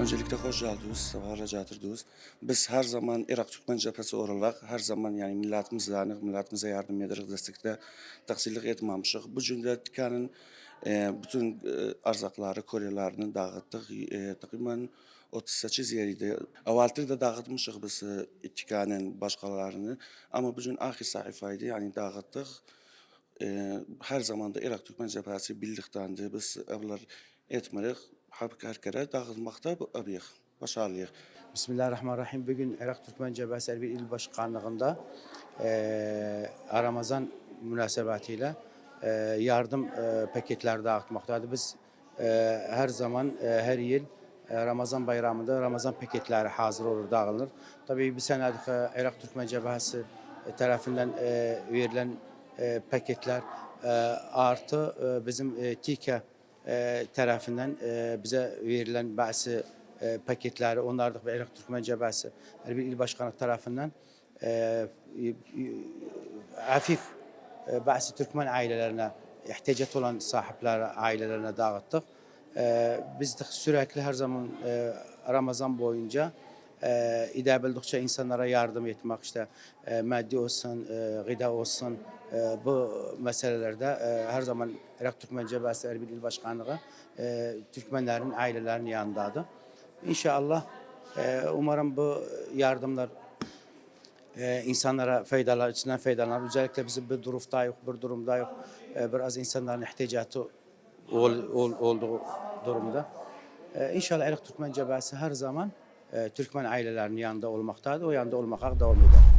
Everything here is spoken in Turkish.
Öncelikle hoş geldiniz, sefalar getirdiniz. Biz her zaman Irak Türkmen cephesi olarak her zaman yani milletimizle, milletimize yardım ederiz, destekte taksirlik etmemişik. Bu cümle dükkanın e, bütün e, arzakları, kolyelerini dağıttık. E, takriben 38 yeriydi. Avvaltir de dağıtmışık biz e, dükkanın başkalarını. Ama bugün ahir sayfaydı yani dağıttık. E, her zaman da Irak Türkmen cephesi birliktendi. Biz evler etmirik. Habik herkere dağıtmakta abiyik. Başarılıyıq. Bismillahirrahmanirrahim. Bugün Irak Türkmen Cebhesi Erbil İl Başkanlığı'nda eee Ramazan münasebetiyle eee, yardım eee, paketleri dağıtmaktadır. Biz eee, her zaman eee, her yıl eee, Ramazan bayramında Ramazan paketleri hazır olur, dağılır. Tabii bir senedik eee, Irak Türkmen Cebhesi tarafından eee, verilen eee, paketler eee, artı eee, bizim eee, TİKA e, tarafından e, bize verilen bazı e, paketleri onlardık ve Irak Türkmen Cebhesi Erbil İl Başkanı tarafından e, hafif bazı Türkmen ailelerine ihtiyaç olan sahipler ailelerine dağıttık. Biz de sürekli her zaman Ramazan boyunca e, idabildikçe insanlara yardım etmek işte maddi olsun, gıda olsun bu meselelerde e, her zaman Irak Türkmen Cebhesi Erbil İl Başkanlığı e, Türkmenlerin ailelerinin yanındadır. İnşallah e, umarım bu yardımlar insanlara faydalar, içinden faydalanır. Özellikle bizim bir durumda yok, bir durumda yok. E, biraz insanların ihtiyacatı ol, ol, olduğu durumda. İnşallah Irak Türkmen Cebhesi her zaman Türkmen ailelerinin yanında olmaktadır. O yanında olmaya devam eder.